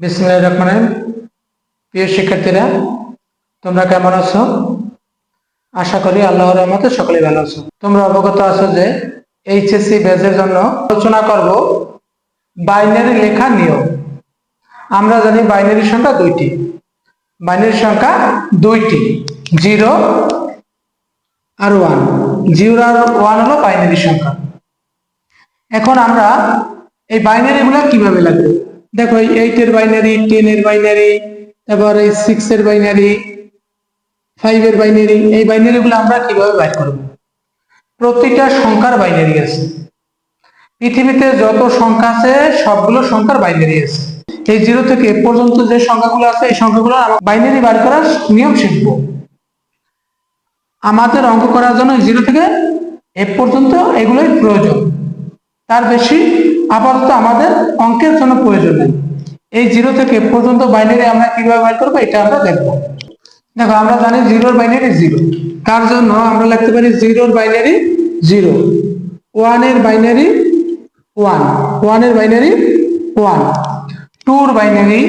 বিসমুল্লাহ রহমান প্রিয় শিক্ষার্থীরা, তোমরা কেমন আছো? আশা করি আল্লাহর রহমতে সকলে ভালো আছো। তোমরা অবগত আছো যে এইচএসসি ব্যাচের জন্য আলোচনা করব বাইনারি লেখা নিয়ম। আমরা জানি বাইনারি সংখ্যা দুইটি। বাইনারি সংখ্যা দুইটি, জিরো আর ওয়ান। জিরো আর ওয়ান হলো বাইনারি সংখ্যা। এখন আমরা এই বাইনারি গুলা কীভাবে লাগবে? দেখো এই এইট এর বাইনারি টেন এর বাইনারি তারপর এই সিক্স এর বাইনারি ফাইভ এর বাইনারি এই বাইনারি গুলো আমরা কীভাবে বাইর করব? প্রতিটা সংখ্যার বাইনারি আছে। পৃথিবীতে যত সংখ্যা আছে, সবগুলো সংখ্যার বাইনারি আছে। এই জিরো থেকে এ পর্যন্ত যে সংখ্যাগুলো আছে, এই সংখ্যাগুলো বাইনারি বার করার নিয়ম শিখব। আমাদের অঙ্ক করার জন্য জিরো থেকে এ পর্যন্ত এগুলোই প্রয়োজন। তার বেশি আপাতত আমাদের অঙ্কের জন্য প্রয়োজন নেই। এই জিরো থেকে পর্যন্ত বাইনারি আমরা কীভাবে বের করব, এটা আমরা দেখব। দেখো, আমরা জানি জিরোর বাইনারি জিরো তার জন্য? আমরা লিখতে পারি জিরোর বাইনারি জিরো ওয়ানের বাইনারি ওয়ান ওয়ানের বাইনারি ওয়ান টুর বাইনারি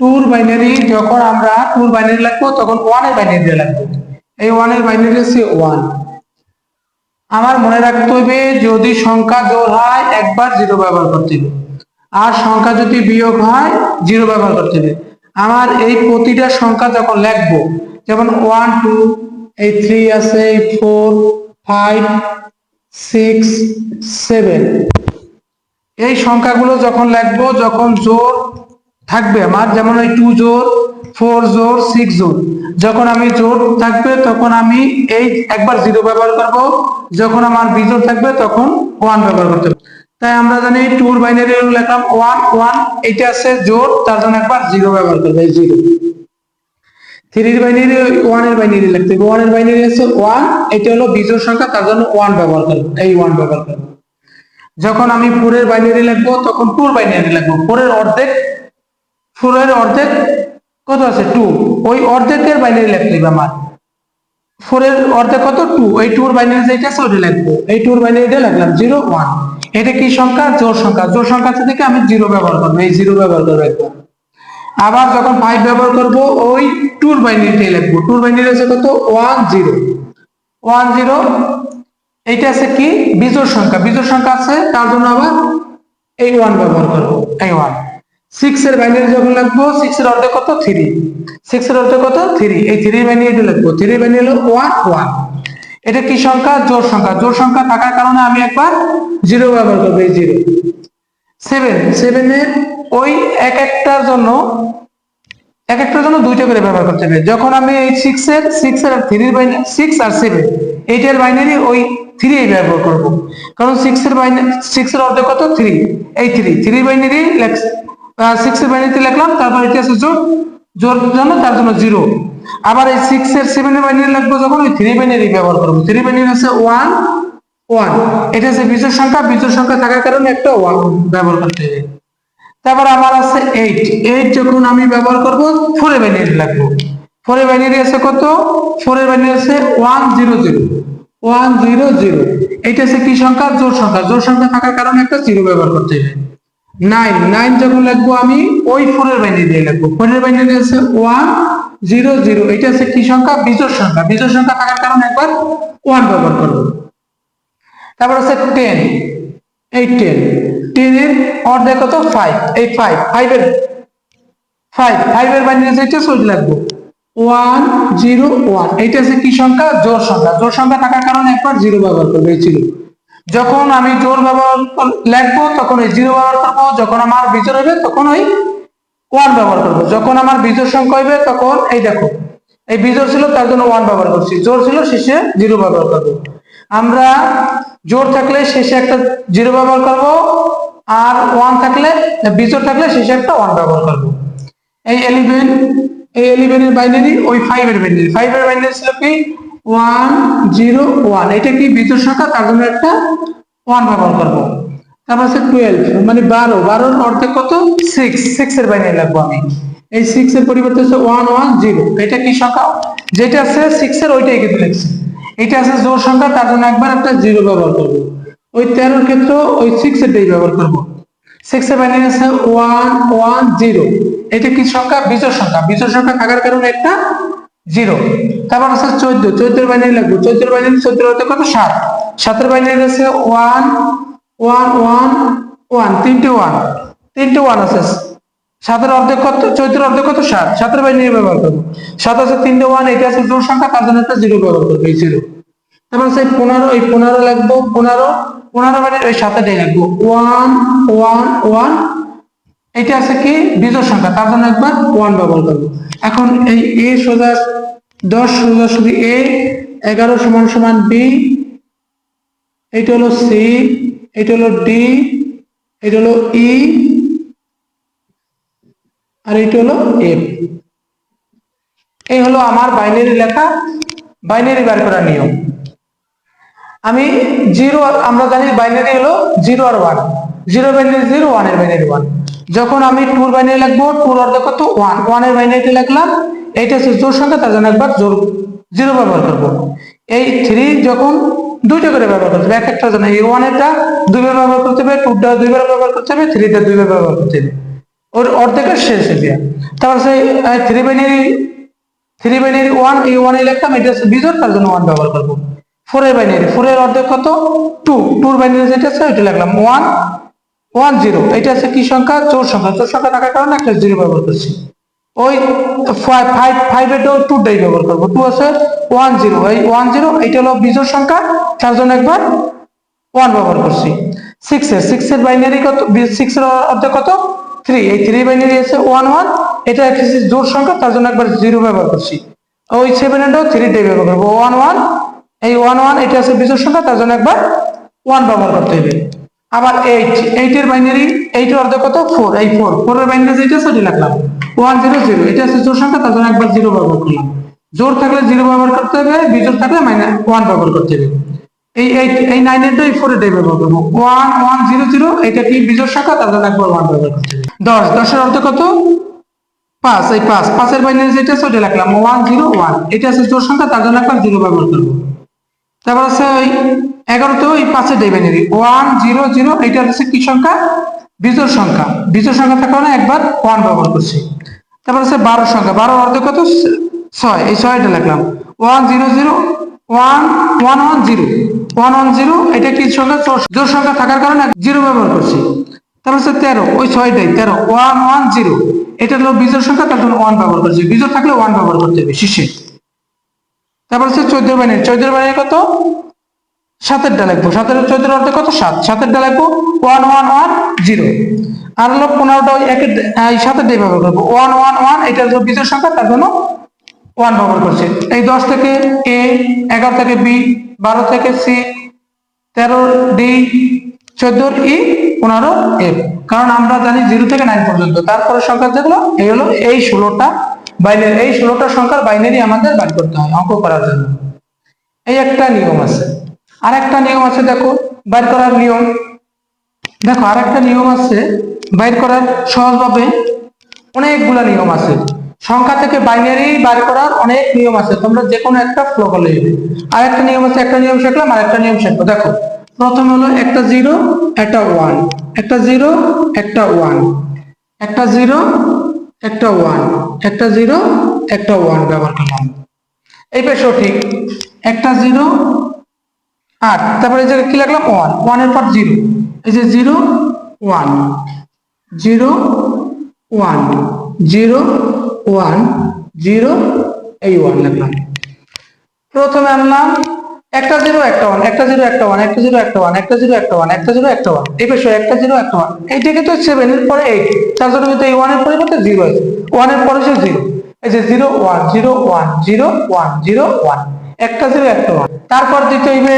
টুর বাইনারি যখন আমরা টুর বাইনারি লিখব, তখন ওয়ানের বাইনারি লিখব। এই ওয়ানের বাইনারি হচ্ছে ওয়ান আমার মনে রাখতে হবে, যদি সংখ্যা জোর হয়, একবার জিরো ব্যবহার করতে হবে। আর সংখ্যা যদি বিয়োগ হয় জিরো ব্যবহার করতে হবে। আমার এই প্রতিটা সংখ্যা যখন লিখব, যেমন ওয়ান টু এই থ্রি আছে, এই ফোর ফাইভ সিক্স সেভেন এই সংখ্যাগুলো যখন লিখব, যখন জোর থাকবে। আমার যেমন এই টু জোর ফোর জোর সিক্স জোর যখন আমি জোর থাকবে, তখন আমি এই একবার জিরো ব্যবহার করব। যখন আমার বিজোর থাকবে, তখন ওয়ান ব্যবহার করতে তাই আমরা জানি টুর বাইনারি লিখলাম ওয়ান ওয়ান এটা আছে জোর তার জন্য একবার জিরো ব্যবহার করবে জিরো থ্রির বাইনারি ওয়ানের বাইনারি লিখতে হবে। ওয়ানের বাইনারি আছে ওয়ান এটা হলো বিজোর সংখ্যা, তার জন্য ওয়ান ব্যবহার করব, এই ওয়ান ব্যবহার করব। যখন আমি ফোরের বাইনারি লিখব, তখন টুর বাইনারি লিখব। ফোরের অর্ধেক ফোরের অর্ধেক কত আছে? টু ওই অর্ধেকের বাইনারি লিখতে হবে আমার। ফোরের অর্ধেক কত? টু এই টুর বাইনারি যেটা আছে, ওটা লিখব। এই টুর বাইনারিটা লিখলাম জিরো ওয়ান এটা কি সংখ্যা? জোর সংখ্যা। জোর সংখ্যা থেকে আমি জিরো ব্যবহার করব। এই জিরো ব্যবহার করব একদম আবার যখন ফাইভ ব্যবহার করব, ওই টুর বাইনারিটাই লিখব। টুর বাইনারি আছে কত? ওয়ান জিরো ওয়ান জিরো এইটা আছে কি? বিজোড় সংখ্যা। বিজোড় সংখ্যা আছে, তার জন্য আবার এই ওয়ান ব্যবহার করব। এই ওয়ান সিক্স এর বাইনারি যখন লিখব সিক্স এর অর্ধেক কত? থ্রি সিক্স এর অর্ধেক কত? থ্রি এই থ্রি বাইনারিটা লিখব থ্রি বাইনারি হলো ওয়ান ওয়ান এটা কি সংখ্যা? জোর সংখ্যা। জোর সংখ্যা থাকার কারণে আমি একবার জিরো ব্যবহার করব, এই জিরো সেভেন সেভেনের ওই এক একটার জন্য, এক একটার জন্য দুইটা করে ব্যবহার করতে হবে। যখন আমি এই সিক্স এর সিক্স এর থ্রির বাইনারি সিক্স আর সেভেন এইটার বাইনারি ওই থ্রি ব্যবহার করব। কারণ সিক্স এর বাইনারি সিক্স এর অর্ধেক কত? থ্রি এই থ্রি থ্রি বাইনারি সিক্স এর বাইনারিতে লিখলাম, তারপর এটা আছে জোর জোর জন্য তার জন্য জিরো আবার এই সিক্স এর সেভেন এর বাইনারি লিখব যখন, ওই থ্রি বাইনারি ব্যবহার করব। থ্রি বাইনারি আছে ওয়ান ওয়ান এটা হচ্ছে বিজোড় সংখ্যা বিজোড় সংখ্যা থাকার কারণে একটা ওয়ান ব্যবহার করতে হবে। তারপর আমার আছে এইট এইট যখন আমি ব্যবহার করব ফোরে বাইনারি লাগবো ফোরে বাইনারি আছে কত? ফোরে বাইনারি আছে one zero zero one zero zero এইটা আছে কি সংখ্যা? জোর সংখ্যা। জোর সংখ্যা থাকার কারণে একটা জিরো ব্যবহার করতে হবে। নাইন নাইন যখন লাগবো আমি, ওই ফোরের বাইনারি দিয়ে লাগবো ফোরের বাইনারি আছে ওয়ান জিরো জিরো এটা আছে কি সংখ্যা? বিজোড় সংখ্যা। বিজোড় সংখ্যা থাকার কারণে একবার ওয়ান ব্যবহার করব। তারপর আছে টেন এই টেন টেনের অর্ধেক কত? ফাইভ এই ফাইভ ফাইভের ফাইভ ফাইভের বাইনারি যেটা সই লাগবো ওয়ান জিরো ওয়ান এইটা হচ্ছে কি সংখ্যা? জোর সংখ্যা। জোর সংখ্যা থাকার কারণে একবার জিরো ব্যবহার করব। এই জিরো যখন আমি জোর ব্যবহার লিখব তখন এই জিরো ব্যবহার করব যখন আমার বিজোর হবে তখন ওই ওয়ান ব্যবহার করব। যখন আমার বিজোর সংখ্যা হইবে, তখন এই দেখো, এই বিজোড় ছিল, তার জন্য ওয়ান ব্যবহার করছি। জোর ছিল, শেষে জিরো ব্যবহার করব। আমরা জোর থাকলে শেষে একটা জিরো ব্যবহার করব, আর ওয়ান থাকলে বিজোড় থাকলে শেষে একটা ওয়ান ব্যবহার করব। এই এলিভেন এই এলিভেনের বাইনারি, ওই ফাইভের বাইনারি। ফাইভের বাইনারি ছিল কি? ওয়ান জিরো ওয়ান এটা কি বিজোড় সংখ্যা তার জন্য একটা ওয়ান ব্যবহার করব। তারপর আছে টুয়েলভ মানে বারো। বারোর অর্ধেক কত? সিক্স সিক্স এর বাইনারি লাগবো আমি। এই সিক্স এর পরিবর্তে হচ্ছে ওয়ান ওয়ান জিরো এটা কি সংখ্যা যেটা আছে সিক্স এর, ওইটাই কিন্তু লিখছি। এটা আছে জোর সংখ্যা তার জন্য একবার একটা জিরো ব্যবহার করব। ওই তেরোর ক্ষেত্রে ওই সিক্স এরটাই ব্যবহার করব। সিক্স বাইনারি আছে ওয়ান ওয়ান জিরো এটা কি সংখ্যা বিজোড় সংখ্যা বিজোড় সংখ্যা থাকার কারণে একটা জিরো। তারপর আছে চোদ্দ। চোদ্দের বাইনারি লাগবে। চোদ্দের বাইনারি চোদ্দের হতে কত? সাত। সাতের বাইনারি আছে ওয়ান ওয়ান ওয়ান ওয়ান তিনটে ওয়ান তিনটে ওয়ান আছে। সাতের অর্ধেক কত? চৈত্রের অর্ধেক কত? সাত। সাতের বাইনারি ব্যবহার করব সাত আছে তিনটে ওয়ান এটা আছে জোড় সংখ্যা, তার জন্য একটা জিরো ব্যবহার করব এই জিরো। তারপর সেই পনেরো, এই পনেরো লাগবো, পনেরো। পনেরো মানে ওই সাথে লাগবো। ওয়ান ওয়ান ওয়ান এটা আছে কি? বিজোড় সংখ্যা। তার জন্য একবার ওয়ান ব্যবহার করব। এখন এই এ সোজা, দশ সোজা শুধু এ এগারো সমান সমান বি এটা হলো সি এটা হলো ডি এটা হলো ই আর এটা হলো এফ এই হলো আমার বাইনারি লেখা, বাইনারি বার করার নিয়ম। আমি জিরো আমরা জানি বাইনারি হলো জিরো আর ওয়ান জিরো বাইনারি জিরো ওয়ানের বাইনারি ওয়ান যখন আমি টুর বাইনারি লিখব টুর অর্ধেক কত ওয়ান ওয়ানের বাইনারিটি লিখলাম এইটা হচ্ছে জোর সংখ্যা, তার জন্য একবার জোর জিরো ব্যবহার করব। এই থ্রি যখন দুইটা করে ব্যবহার করতে হবে, এক একটা জন্য, এই ওয়ানেরটা দুইবার ব্যবহার করতে হবে টুটা দুইবার ব্যবহার করতে হবে থ্রিটা দুইবার ব্যবহার করতে হবে। ওর অর্ধেকের শেষ হয়ে তারপর সেই three binary three binary one এই ওয়ানে লিখলাম এটা হচ্ছে বিজোর তার জন্য ওয়ান ব্যবহার করব। ফোরের বাইনারি ফোরের অর্ধেক কত? টু টুর বাইনারি যেটা আছে, ওইটা লাগলাম ওয়ান ওয়ান জিরো, এটা আছে কি সংখ্যা? চোর সংখ্যা। চোর সংখ্যা থাকার কারণে একটা জিরো ব্যবহার করছি। ওই ফাইভ ফাইভ ফাইভেরটাও টু ডাই ব্যবহার করব। টু আছে ওয়ান জিরো এই ওয়ান জিরো এটা হলো বিজোর সংখ্যা, তার জন্য একবার ওয়ান ব্যবহার করছি। সিক্স এর সিক্স এর বাইনারি কত? সিক্স এর অর্ধেক কত? থ্রি এই থ্রি বাইনারি আছে ওয়ান ওয়ান এটা রেখেছি জোর সংখ্যা, তার জন্য একবার জিরো ব্যবহার করছি। ওই সেভেন এরটাও থ্রি দিয়ে ব্যবহার করব। ওয়ান ওয়ান এই ওয়ান ওয়ান এটা আছে বিজোড় সংখ্যা, তার জন্য একবার ওয়ান ব্যবহার করতে হবে। আবার এইট এইটের বাইনারি এইটের অর্ধেক কত? ফোর এই ফোর ফোরের বাইনারি যেটা আছে ওটা লিখলাম। ওয়ান জিরো জিরো এটা আছে জোর সংখ্যা, তার জন্য একবার জিরো ব্যবহার করলাম জোর থাকলে জিরো ব্যবহার করতে হবে, বিজোড় থাকলে মাইনাস ওয়ান ব্যবহার করতে হবে। এই এইট এই নাইন এর এই ফোর এটাই ব্যবহার করব। ওয়ান ওয়ান জিরো জিরো এটা কি বিজোড় সংখ্যা? তার জন্য একবার ওয়ান ব্যবহার করতে হবে। দশ দশের অর্থ কত? পাঁচ, এই পাঁচ, পাঁচের বাইনারি যেটা আছে ওটা লিখলাম। ওয়ান জিরো ওয়ান এটা আছে জোর সংখ্যা, তার জন্য একবার জিরো ব্যবহার করব। তারপর আছে ওই এগারোতে ওই পাঁচের ডাইবাইনারি ওয়ান জিরো জিরো এটা হচ্ছে কি সংখ্যা? বিজোড় সংখ্যা। বিজোড় সংখ্যা থাকার কারণে একবার ওয়ান ব্যবহার করছি। তারপর আছে বারো সংখ্যা। বারো অর্ধ কত? ছয়। এই ছয়টা লিখলাম। One zero zero one one one zero one one zero এটা কি সংখ্যা? জোর সংখ্যা। থাকার কারণে জিরো ব্যবহার করছি। তারপর হচ্ছে তেরো। ওই ছয়টাই, তেরো। ওয়ান ওয়ান জিরো এটা হলো বিজোড় সংখ্যা, তার জন্য ওয়ান ব্যবহার করছি। বিজোড় থাকলে ওয়ান ব্যবহার করতে হবে শীর্ষে তারপর হচ্ছে চোদ্দ বাইনারি চোদ্দ বাইনারি কত? সাতের ডা লাগবো সাতের চোদ্দের অর্থে কত? সাত। সাতের ডা লাগবো ওয়ান ওয়ান ওয়ান জিরো আর হলো পনেরোটা ওই সাতের ডে ব্যবহার করব। ওয়ান ওয়ান ওয়ান এটা হলো বিজোর সংখ্যা, তার জন্য ওয়ান ব্যবহার করছে। এই দশ থেকে এ এগারো থেকে বি বারো থেকে সি তেরো ডি চোদ্দোর ই পনেরো এফ কারণ আমরা জানি জিরো থেকে নাইন পর্যন্ত। তারপরে সংখ্যা যেগুলো, এই হলো এই ষোলোটা বাইনারি এই ষোলোটা সংখ্যার বাইনারি আমাদের বাইর করতে হয়, অঙ্ক করার জন্য। এই একটা নিয়ম আছে। আর একটা নিয়ম আছে, দেখো, বাইর করার নিয়ম। দেখো আর একটা নিয়ম আছে, বাইর করার সহজভাবে অনেকগুলা নিয়ম আছে। সংখ্যা থেকে বাইনারি বাইর করার অনেক নিয়ম আছে। তোমরা যে কোনো একটা ফ্লো যাবে। আর একটা নিয়ম আছে, একটা নিয়ম শিখলাম আর একটা নিয়ম শিখব। দেখো, প্রথম হলো একটা জিরো, একটা ওয়ান। একটা জিরো, একটা ওয়ান। একটা জিরো, একটা ওয়ান। একটা জিরো, একটা ওয়ান ব্যবহার করলাম। এই বেশ সঠিক। একটা জিরো আট। তারপরে এই জায়গায় কি লাগলাম ওয়ান ওয়ানের পর জিরো এই যে zero one zero one zero one zero এই ওয়ান লাগলাম প্রথমে আনলাম, একটা জিরো একটা ওয়ান একটা জিরো একটা ওয়ান একটা জিরো একটা ওয়ান একটা জিরো একটা ওয়ান একটা জিরো একটা ওয়ান এই বেশ একটা জিরো একটা ওয়ান এইটাকে তো সেভেন এর পরে এইট তার জন্য কিন্তু এই ওয়ানের পরিবর্তে জিরো আছে। ওয়ানের পরে সে জিরো এই যে zero one zero one zero one zero one একটা জিরো একটা ওয়ান তারপর দিতে হইবে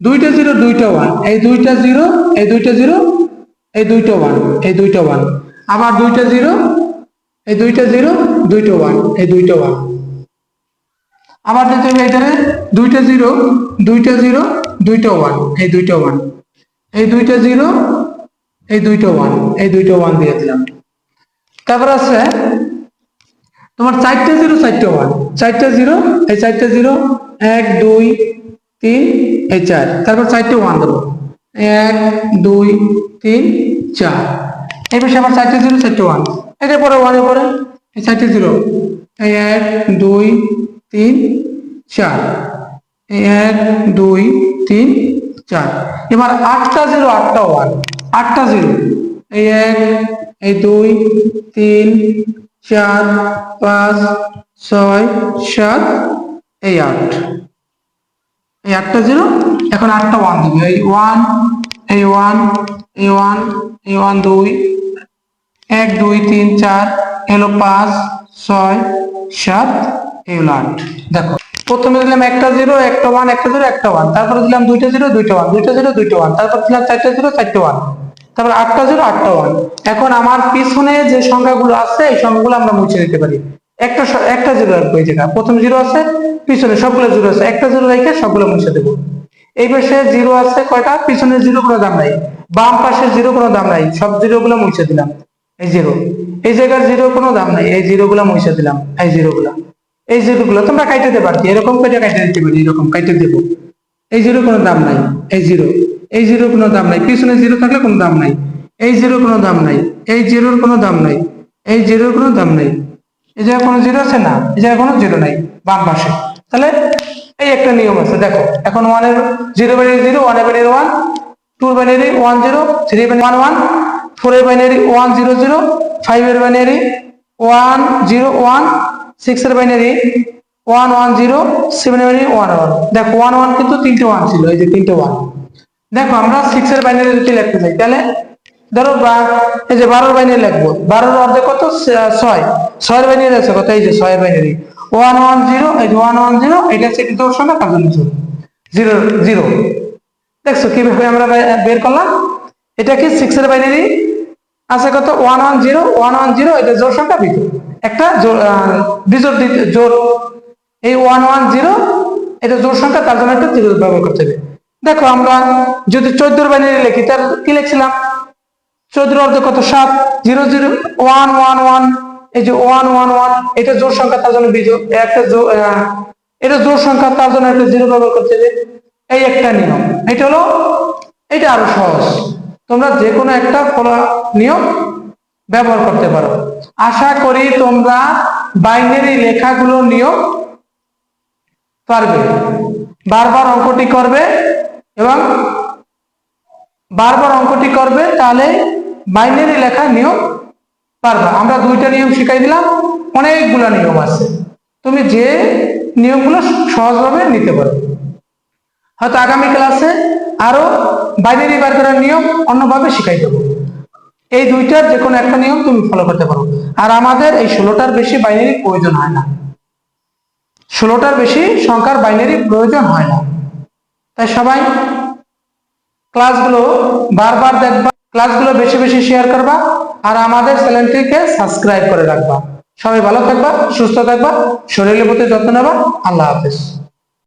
দুইটা জিরো দুইটা ওয়ান এই দুইটা জিরো এই দুইটা জিরো এই দুইটা ওয়ান এই দুইটা ওয়ান আবার দুইটা জিরো এই দুইটা জিরো দুইটা ওয়ান এই দুইটা ওয়ান আবার দিতে হবে এখানে দুইটা জিরো দুইটা জিরো দুইটা ওয়ান এই দুইটা ওয়ান এই দুইটা জিরো এই দুইটা ওয়ান এই দুইটা ওয়ান দিয়ে দিলাম তারপর আছে তোমার চারটা জিরো চারটা ওয়ান চারটা জিরো এই চারটা জিরো এক দুই তিন এই চার। তারপর চারটে ওয়ান দেবো এক, দুই, তিন, চার। এই পাশে আবার চারটে জিরো চারটে ওয়ান এটা পরে ওয়ানের পরে, এই চারটে জিরো এই এক, দুই, তিন, চার। এই এক, দুই, তিন, চার। এবার আটটা জিরো আটটা ওয়ান আটটা জিরো এই এক, এই দুই, তিন, চার, পাঁচ, ছয়, সাত, এই আট। এই আটটা জিরো, এখন আটটা ওয়ান দিবে। এই ওয়ান এই ওয়ান এই ওয়ান এই ওয়ান দুই, এক, দুই, তিন, চার, এলো পাঁচ, ছয়, সাত এই হলো আট। দেখো, প্রথমে দিলাম একটা জিরো, একটা ওয়ান একটা জিরো, একটা ওয়ান তারপরে দিলাম দুইটা জিরো, দুইটা ওয়ান দুইটা জিরো, দুইটা ওয়ান তারপর দিলাম চারটা জিরো, চারটে ওয়ান তারপর আটটা জিরো, আটটা ওয়ান এখন আমার পিছনে যে সংখ্যাগুলো আছে, এই সংখ্যাগুলো আমরা মুছে দিতে পারি। একটা একটা জিরো রাখব, এই জায়গা প্রথম জিরো আছে, পিছনে সবগুলো জিরো আছে, একটা জিরো রেখে সবগুলো মুছে দেবো। এই পাশে জিরো আছে কয়টা? পিছনে জিরো কোনো দাম নাই, বাম পাশে জিরো কোনো দাম নাই, সব জিরো গুলো মুছে দিলাম, এই জিরো। এই জায়গার জিরো কোনো দাম নাই, এই জিরো গুলো মুছে দিলাম, এই জিরো গুলো এই জিরো গুলো তোমরা কাইটে দিতে পারছি এরকম করে কাইটে দিতে পারি, এরকম কাইটে দেবো। এই জিরো কোনো দাম নাই, এই জিরো। এই জিরো কোনো দাম নাই, পিছনে জিরো থাকলে কোনো দাম নাই, এই জিরো কোনো দাম নাই, এই জিরোর কোনো দাম নাই, এই জিরোর কোনো দাম নাই। এই জায়গায় কোনো জিরো আছে না? এই জায়গায় কোনো জিরো নাই, বাম পাশে। তাহলে এই একটা নিয়ম আছে, দেখো, এখন ওয়ানের zero binary zero one binary one two binary one zero three one one four এর binary one zero zero five এর binary one zero one six এর binary one one zero seven এর বাইনারি ওয়ান ওয়ান দেখো one one কিন্তু তিনটে one ছিল, এই যে তিনটে ওয়ান দেখো, আমরা সিক্স এর বাইনারি যদি লিখতে চাই তাহলে ধরো বা- এই যে বারোর বাইনারি লিখব। বারোর অর্ধেক কত? ছয়। ছয়ের বাইনারি আছে কত? এই যে ছয়ের বাইনারি ওয়ান ওয়ান জিরো এই যে ওয়ান ওয়ান জিরো এটা হচ্ছে দোর সঙ্গে জন্য জিরো। জিরো দেখছ কীভাবে আমরা বের করলাম? এটা কি সিক্স এর বাইনারি আছে কত? One one zero one one zero এটা জোর সংখ্যা বিজোড়। একটা জোর আহ, বিজোড় দিতে জোর এই ওয়ান ওয়ান জিরো এটা জোর সংখ্যা তার জন্য একটা জিরো ব্যবহার করতে হবে। দেখো আমরা যদি চোদ্দোর বাইনারি লিখি তার কি লিখছিলাম? চোদ্দোর অর্ধ কত? সাত, zero zero, one one one. এই যে ওয়ান ওয়ান ওয়ান, এটা জোর সংখ্যা, তার জন্য বিজোড়। একটা এটা জোর সংখ্যা, তার জন্য একটা জিরো ব্যবহার করতে হবে। এই একটা নিয়ম। এটা হলো, এটা আরও সহজ। তোমরা যে কোনো একটা ফলো নিয়ম ব্যবহার করতে পারো। আশা করি তোমরা বাইনারি লেখাগুলো নিয়ম পারবে। বারবার অঙ্কটি করবে এবং বারবার অঙ্কটি করবে, তাহলে বাইনারি লেখা নিয়ম পারবা। আমরা দুইটা নিয়ম শিখাই দিলাম, অনেকগুলো নিয়ম আছে। তুমি যে নিয়মগুলো সহজভাবে নিতে পারো। হয়তো আগামী ক্লাসে আরও বাইনারি বার করার নিয়ম অন্যভাবে শিখাই দেবো। এই দুইটার যে কোনো একটা নিয়ম তুমি ফলো করতে পারো। আর আমাদের এই ষোলোটার বেশি বাইনারি প্রয়োজন হয় না। ষোলোটার বেশি সংখ্যার বাইনারি প্রয়োজন হয় না। তাই সবাই ক্লাসগুলো বারবার দেখবা। ক্লাসগুলো বেশি বেশি শেয়ার করবা আর আমাদের চ্যানেলটিকে সাবস্ক্রাইব করে রাখবা। সবাই ভালো থাকবা, সুস্থ থাকবা, শরীরের প্রতি যত্ন নেবা। আল্লাহ হাফেজ।